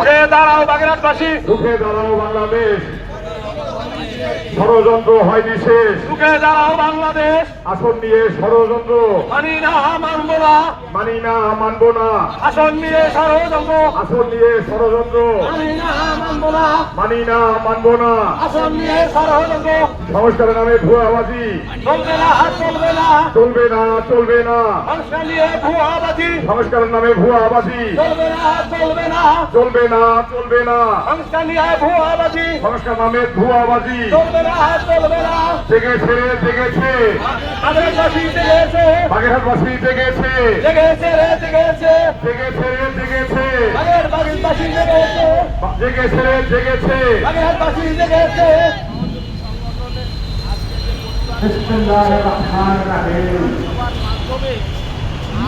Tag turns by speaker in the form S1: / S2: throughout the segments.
S1: রুখে দাঁড়াও বাগেরহাটবাসী।
S2: রুখে দাঁড়াও বাংলাদেশ। ষড়যন্ত্র হয়নি শেষ।
S1: রুখে দাঁড়াও বাংলাদেশ।
S2: আসন নিয়ে ষড়যন্ত্র।
S1: মানি না মানব না।
S2: মানি না মানব না।
S1: আসন নিয়ে ষড়যন্ত্র।
S2: আসন নিয়ে ষড়যন্ত্র।
S1: মানি না মানব না।
S2: মানি না মানব না।
S1: আসন নিয়ে ষড়যন্ত্র।
S2: সংস্কারের নামে ভুয়াবাজি।
S1: চলবে না চলবে না।
S2: চলবে না চলবে না।
S1: সংস্কার নিয়ে ভুয়াবাজি।
S2: সংস্কারের নামে ভুয়াবাজি।
S1: চলবে না চলবে না।
S2: চলবে না চলবে না।
S1: সংস্কার নিয়ে ভুয়াবাজি।
S2: সংস্কার নামে ভুয়াবাজি।
S1: চলবে চলবে না
S2: জেগেছে জেগেছে
S1: বাগেরহাটবাসী জেগেছে
S2: বাগেরহাটবাসী জেগেছে
S1: জেগেছে রে জেগেছে
S2: জেগেছে জেগেছে
S1: বাগেরবাসী জেগেছে
S2: জেগেছে জেগেছে
S1: বাগেরহাটবাসী জেগেছে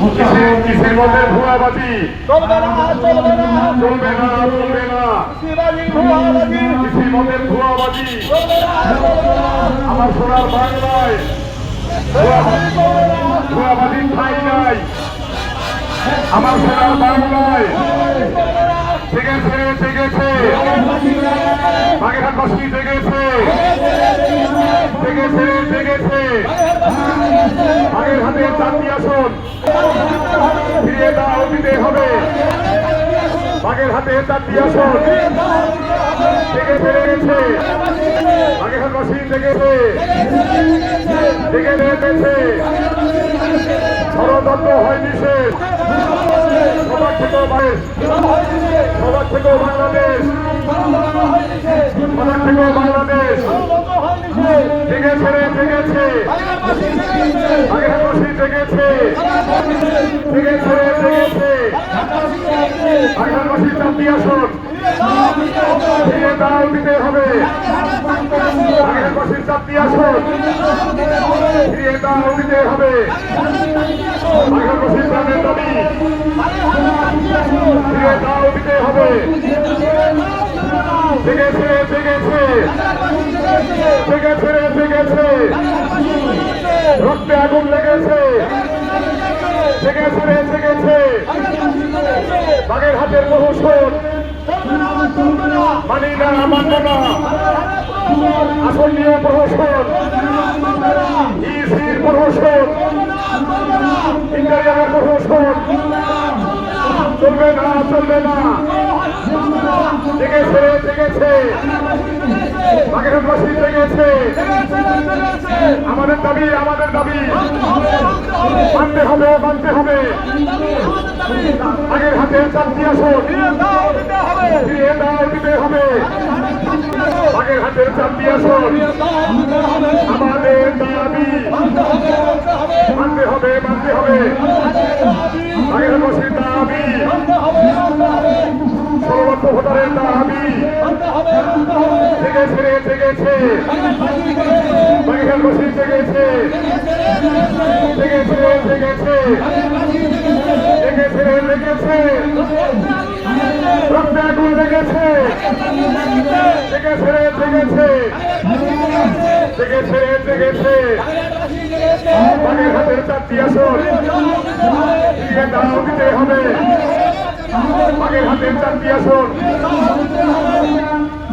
S2: কিসের কিসের মধ্যে ভুয়াবাজি।
S1: চলবে না চলবে না।
S2: চলবে না চলবে না।
S1: শিবাজি ভুয়াবাজি।
S2: কিসের মধ্যে ভুয়াবাজি।
S1: চলবে না চলবে না।
S2: আমার সোনার বাংলায় ভুয়াবাজি ঠাই নাই। আমার সোনার বাংলায় জেগেছে জেগেছে। বাগেরহাটবাসী জেগেছে জেগেছে আগের হাতে চারটি আসন। ফিরিয়ে দাও, দিতে হবে। বাগের হাতে চারটি আসন। জেগেছে জেগেছে বাগেরহাটবাসী জেগেছে জেগে জেগেছে ষড়যন্ত্র হয়নি শেষ সবার বাংলাদেশ সবার থেকেও বাংলাদেশ সবার থেকেও বাংলাদেশ জেগেছে রে জেগেছে বাগেরহাটবাসী চারটি আসন ফিরিয়ে দাও দিতে হবে চারটি আসন। হবে। বাগেরহাটবাসীর প্রাণের দাবি। ফিরিয়ে দাও দিতে হবে। জেগেছে জেগেছে জেগেছে জেগেছে রক্তে আগুন লেগেছে। জেগেছে জেগেছে বাগের হাতের প্রহসন মানি না মানব না। আসল নিয়ে প্রহসন। ইসির প্রহসন। ইন্টারিয়ামের প্রহসন। চলবে না চলবে না। আমাদের দাবি আমাদের দাবি। মানতে হবে মানতে হবে। আগের হাতে চারটি আসন। ফিরিয়ে দাও, দিতে হবে। আগের হাতের চারটি আসন আমাদের দাবি মানতে হবে মানতে হবে বসে দাবি। ষোলবদ্ধ ভোটারের দাবি। জেগেছে জেগেছে। বাগেরহাট বসে জেগেছে। জেগেছে জেগেছে রে জেগেছে রক্তে আগুন লেগেছে ছেড়ে থেকে ছেড়ে। জেগেছে বাগেরহাটের চারটি আসন ফিরিয়ে দাও দিতে হবে বাগেরহাটের চারটি আসন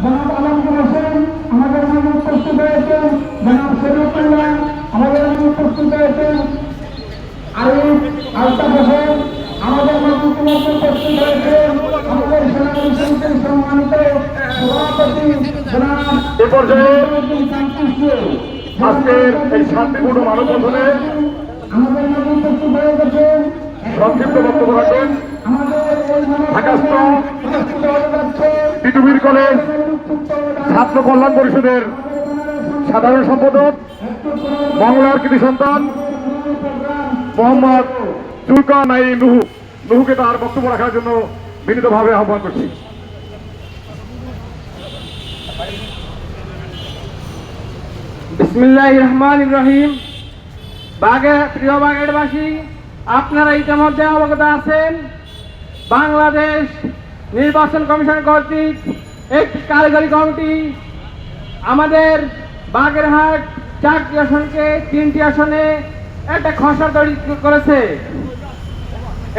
S3: জনাব আলমগীর হোসেন আমাদের মাঝে উপস্থিত হয়েছেন জনাব শরীফুল্লাহ আমাদের মাঝে উপস্থিত হয়েছেন আরিফ আলতাফ হোসেন আমাদের মাঝে ইতিমধ্যে উপস্থিত হয়েছেন আমাদের সেনাবাহিনী সমিতির সম্মানিত সভাপতি জনাব
S2: এ পর্যায়ে
S3: উদ্দিন কান্তিশ্রী
S2: আজকের এই শান্তিপূর্ণ মানববন্ধনে সংক্ষিপ্ত বক্তব্য
S3: এই
S2: ঢাকাস্থ বিটুবির কলেজ ছাত্র কল্যাণ পরিষদের সাধারণ সম্পাদক, বাংলার কৃতি সন্তান, মোহাম্মদ চুলকা নাই নুহু। নুহুকে তার বক্তব্য রাখার জন্য বিনীতভাবে আহ্বান করছি।
S4: বিসমিল্লাহ রহমান রহিম বাগে, প্রিয় বাগেরবাসী, আপনারা ইতিমধ্যে অবগত আছেন, বাংলাদেশ নির্বাচন কমিশন কর্তৃক একটি কারিগরি কমিটি আমাদের বাগেরহাট চারটি আসনকে, তিনটি আসনে একটা খসড়া তৈরি করেছে।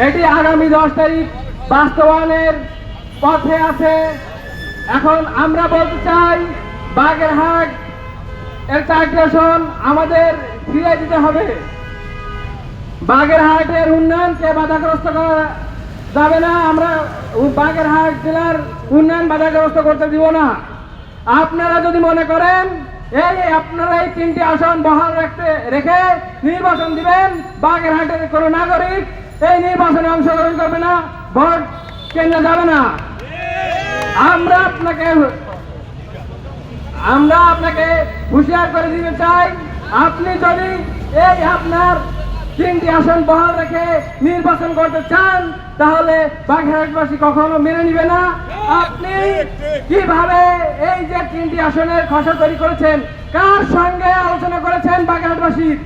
S4: এটি আগামী দশ তারিখ বাস্তবায়নের পথে আছে। এখন আমরা বলতে চাই, বাগেরহাট চারটি আসন আমাদের ফিরে দিতে হবে। বাগেরহাটের উন্নয়নকে বাধাগ্রস্ত করা যাবে না। আমরা বাগেরহাট জেলার উন্নয়ন বাধাগ্রস্ত করতে দিব না। আপনারা যদি মনে করেন, এই আপনারা এই তিনটি আসন বহাল রাখতে, রেখে নির্বাচন দিবেন, বাগেরহাটের কোনো নাগরিক এই নির্বাচনে অংশগ্রহণ করবে না, ভোট কেন্দ্রে যাবে না। আমরা আপনাকে আমরা আপনাকে হুঁশিয়ার করে দিতে চাই। আপনি যদি এই আপনার তিনটি আসন বহাল রেখে নির্বাচন করতে চান, তাহলে বাঘেরহাটবাসী কখনো মেনে নিবে না। আপনি কীভাবে এই যে তিনটি আসনের খসড়া তৈরি করেছেন, কার সঙ্গে আলোচনা করেছেন বাগেরহাটবাসীর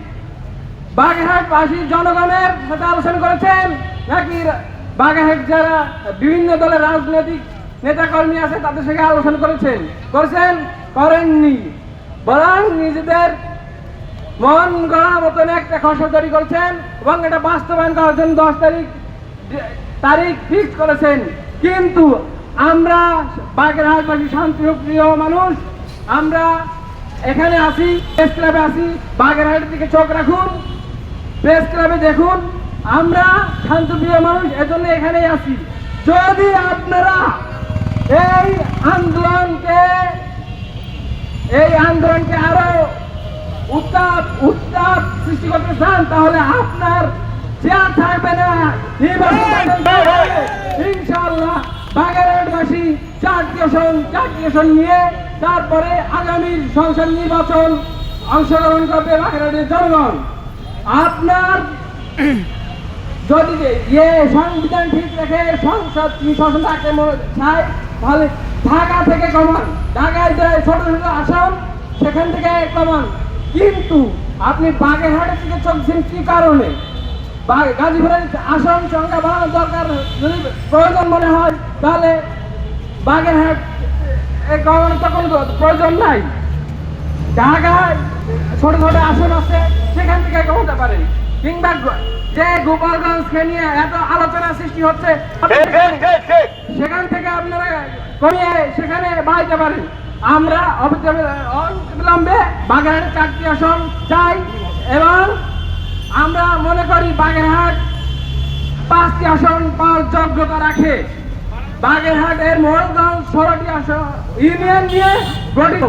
S4: বাগেরহাটবাসীর জনগণের সাথে আলোচনা করেছেন, নাকি বাগেরহাট যারা বিভিন্ন দলের রাজনৈতিক নেতাকর্মী আছে, তাদের সঙ্গে আলোচনা করেছেন। করেছেন, করেননি। বরং নিজেদের মন গড়া মতন একটা খসড়া তৈরি করেছেন এবং এটা বাস্তবায়ন করার জন্য দশ তারিখ তারিখ ফিক্স করেছেন। কিন্তু আমরা বাগেরহাটবাসী শান্তিপ্রিয় মানুষ, আমরা এখানে আসি প্রেস ক্লাবে আসি বাগেরহাটের দিকে চোখ রাখুন প্রেস ক্লাবে দেখুন, আমরা শান্তপ্রিয় মানুষ এজন্য এখানেই আসি। যদি আপনারা এই আন্দোলনকে এই আন্দোলনকে আরও উত্তাপ উত্তাপ সৃষ্টি করতে চান তাহলে আপনার চেয়ার থাকবে না। ইনশাআল্লাহ বাগেরহাটবাসী চারটি আসন চারটি আসন নিয়ে তারপরে আগামী সংসদ নির্বাচন অংশগ্রহণ করবে বাগেরহাটের জনগণ আপনার যদি ইয়ে সংবিধান ঠিক রেখে সংসদ শাসন থাকতে চায় তাহলে ঢাকা থেকে কমান। ঢাকায় যে ছোট ছোট আসন, সেখান থেকে কমান। কিন্তু আপনি বাগেরহাটের থেকে চলছেন কি কারণে গাজীপুরের আসন সংখ্যা বাড়ানোর দরকার যদি প্রয়োজন মনে হয়, তাহলে বাগেরহাট এ কমানোর তো প্রয়োজন নাই। ঢাকায় ছোট ছোট আসন আছে, সেখান থেকে কমাতে পারেন। কিংবা যে গোপালগঞ্জকে নিয়ে এত আলোচনা সৃষ্টি হচ্ছে সেখান থেকে আপনারা কমিয়ে সেখানে বাড়াইতে পারেন। আমরা অবিলম্বে- অবিলম্বে চারটি আসন চাই এবং আমরা মনে করি বাগেরহাট পাঁচটি আসন পাওয়ার যোগ্যতা রাখে। বাগেরহাটের মোড়লগঞ্জ ষোলোটি আসন ইউনিয়ন নিয়ে গঠিত।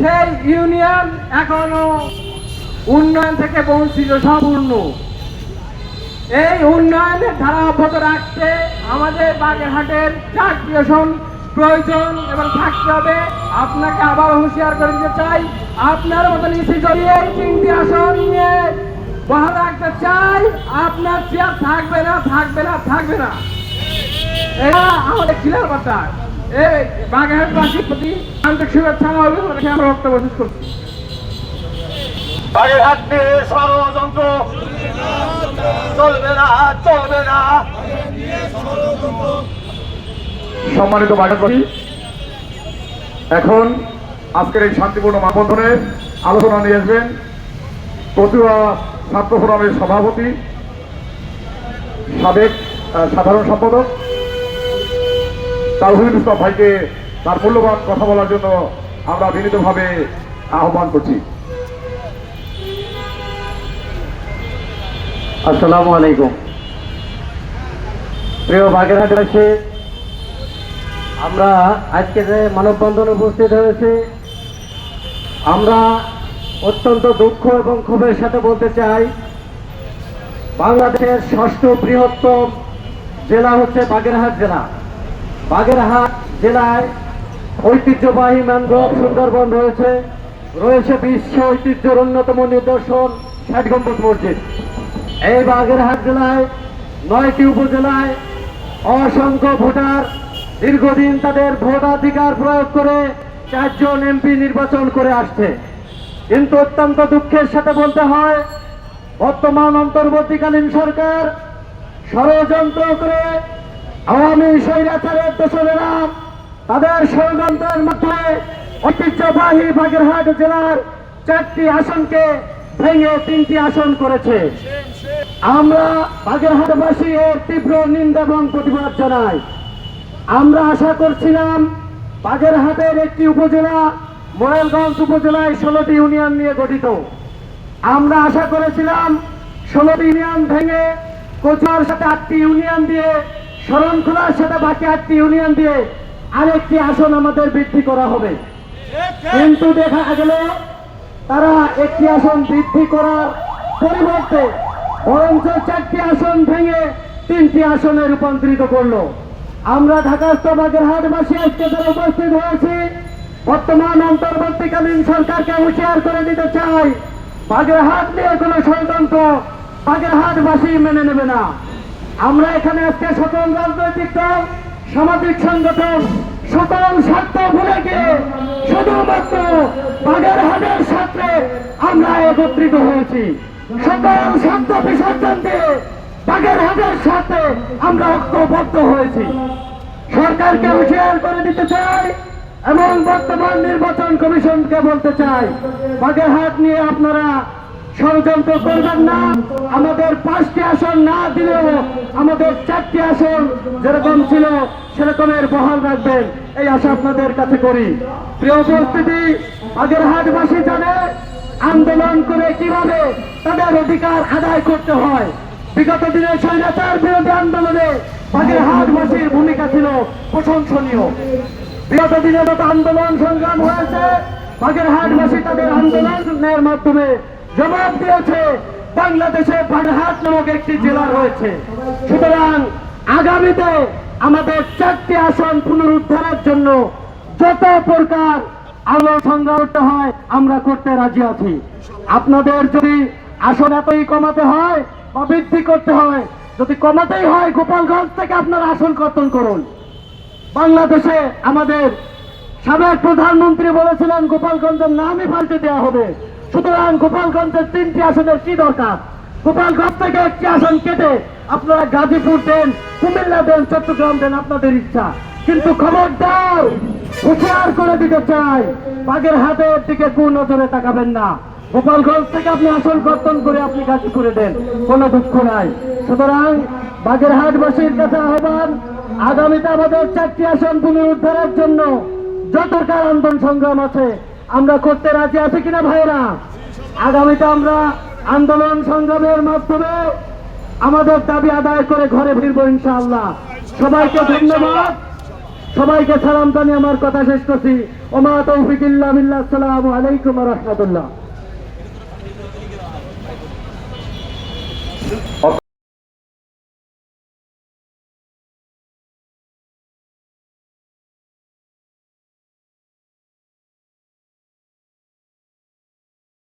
S4: সেই ইউনিয়ন এখনও উন্নয়ন থেকে বঞ্চিত সম্পূর্ণ এই উন্নয়নের ধারা অব্যাহত রাখতে আমাদের বাগেরহাটের চারটি আসন প্রয়োজন এবং থাকতে হবে। আপনাকে আবার হুঁশিয়ার করে দিতে চাই। আপনার ইসি যদি এই তিনটি আসন নিয়ে বহাল রাখতে চাই। আপনার চেয়ার থাকবে না থাকবে না থাকবে না। এটা আমাদের খিলার কথা এই বাগেরহাটবাসীর প্রতি আন্তরিক শুভেচ্ছা, আমরা বক্তব্য করছি।
S1: বাগেরহাট ষড়যন্ত্র। চলবে না চলবে না।
S2: সম্মানিত বাগানবাসী এখন আজকের এই শান্তিপূর্ণ মানবন্ধনে আলোচনা নিয়ে আসবেন প্রতিভা ছাত্র ফোরামের সভাপতি, সাবেক সাধারণ সম্পাদক তাহিদুল ইসলাম ভাইকে তার মূল্যবান কথা বলার জন্য আমরা বিনীতভাবে আহ্বান করছি।
S5: আসসালামু আলাইকুম। প্রিয় বাগেরহাটবাসী আমরা আজকে যে মানববন্ধনে উপস্থিত হয়েছি, আমরা অত্যন্ত দুঃখ এবং ক্ষোভের সাথে বলতে চাই, বাংলাদেশের ষষ্ঠ বৃহত্তম জেলা হচ্ছে বাগেরহাট জেলা। বাগেরহাট জেলায় ঐতিহ্যবাহী ম্যানগ্রোভ সুন্দরবন রয়েছে। রয়েছে বিশ্ব ঐতিহ্যের অন্যতম নিদর্শন ষাট গম্বুজ মসজিদ। এই বাগেরহাট জেলায়, নয়টি উপজেলায় অসংখ্য ভোটার দীর্ঘদিন তাদের ভোটাধিকার প্রয়োগ করে চারজন এমপি নির্বাচন করে আসছে। কিন্তু অত্যন্ত দুঃখের সাথে বলতে হয়, বর্তমান অন্তর্বর্তীকালীন সরকার ষড়যন্ত্র করে আওয়ামী স্বৈরাচারের দোষরেরা তাদের ষড়যন্ত্রের মাধ্যমে ঐতিহ্যবাহী বাগেরহাট জেলার চারটি আসনকে ভেঙে তিনটি আসন করেছে। আমরা বাগেরহাটবাসী এর তীব্র নিন্দা এবং প্রতিবাদ জানাই। আমরা আশা করছিলাম বাগেরহাটের একটি উপজেলা মোরেলগঞ্জ উপজেলায় ষোলোটি ইউনিয়ন নিয়ে গঠিত। আমরা আশা করেছিলাম ষোলোটি ইউনিয়ন ভেঙে কোচুয়ার সাথে আটটি ইউনিয়ন দিয়ে, শরণখোলার সাথে বাকি আটটি ইউনিয়ন দিয়ে আরেকটি আসন আমাদের বৃদ্ধি করা হবে। কিন্তু দেখা গেল তারা একটি আসন বৃদ্ধি করার পরিবর্তে বরঞ্চ চারটি আসন ভেঙে তিনটি আসনে রূপান্তরিত করল। আমরা ঢাকাস্থ বাগেরহাটবাসী আজকে যারা উপস্থিত হয়েছি, বর্তমান অন্তর্বর্তীকালীন সরকারকে হুঁশিয়ার করে দিতে চাই, বাগেরহাট নিয়ে কোনো ষড়যন্ত্র বাগেরহাটবাসী মেনে নেবে না। আমরা এখানে আজকে সকল রাজনৈতিক দল, সামাজিক সংগঠন সকল স্বার্থ ভুলে গিয়ে শুধুমাত্র বাগেরহাটের স্বার্থে আমরা একত্রিত হয়েছি। সকল স্বার্থ বিসর্জন দিয়ে বাগেরহাটের সাথে আমরা ঐক্যবদ্ধ হয়েছি। সরকারকে হুঁশিয়ার করে দিতে চাই এবং বর্তমান নির্বাচন কমিশনকে বলতে চাই, বাগেরহাট নিয়ে আপনারা ষড়যন্ত্র করবেন না। আমাদের পাঁচটি আসন না দিলেও আমাদের চারটি আসন যেরকম ছিল সেরকমের বহাল রাখবেন। এই আশা আপনাদের কাছে করি। প্রিয় উপস্থিতি বাগেরহাটবাসী জানে আন্দোলন করে কীভাবে তাদের অধিকার আদায় করতে হয়। বিগত দিনে স্বৈরাচার বিরোধী আন্দোলনে বাগেরহাটবাসীর ভূমিকা ছিল প্রশংসনীয়। বিগত দিনে যত আন্দোলন সংগ্রাম হয়েছে। বাগেরহাটবাসী তাদের আন্দোলনের মাধ্যমে জবাব দিয়েছে, বাংলাদেশে বাগেরহাট নামক একটি জেলা রয়েছে। সুতরাং আগামীতে আমাদের চারটি আসন পুনরুদ্ধারের জন্য যত প্রকার আলো করতে হয়, আমরা করতে রাজি আছি। আপনাদের যদি আসন এতই কমাতে হয় বা বৃদ্ধি করতে হয়, যদি কমাতেই হয়, গোপালগঞ্জ থেকে আপনারা আসন কর্তন করুন। বাংলাদেশে আমাদের সাবেক প্রধানমন্ত্রী বলেছিলেন, গোপালগঞ্জের নামই পাল্টে দেওয়া হবে। সুতরাং গোপালগঞ্জের তিনটি আসনের কি দরকার? গোপালগঞ্জ থেকে একটি আসন কেটে আপনারা গাজীপুর দেন, কুমিল্লা দেন, চট্টগ্রাম দেন আপনাদের ইচ্ছা। কিন্তু খবরদার, হুঁশিয়ার করে দিতে চাই বাগের হাতের দিকে কোন নজরে তাকাবেন না। গোপালগঞ্জ থেকে আপনি আসন কর্তন করে আপনি গাজীপুরে দেন, কোনো দুঃখ নাই। সুতরাং বাগেরহাটবাসীর কাছে আহ্বান, আগামীতে আমাদের চারটি আসন পুনরুদ্ধারের জন্য যত প্রকার আন্দোলন সংগ্রাম আছে। আমরা করতে রাজি আছি কিনা ভাইরা আগামীতে আমরা আন্দোলন সংগ্রামের মাধ্যমে আমাদের দাবি আদায় করে ঘরে ফিরবো ইনশাআল্লাহ। সবাইকে ধন্যবাদ। সবাইকে সালাম জানিয়ে আমার কথা শেষ করছি। ওমা তৌফিকিল্লাহ আসসালামু আলাইকুম রহমতুল্লাহ।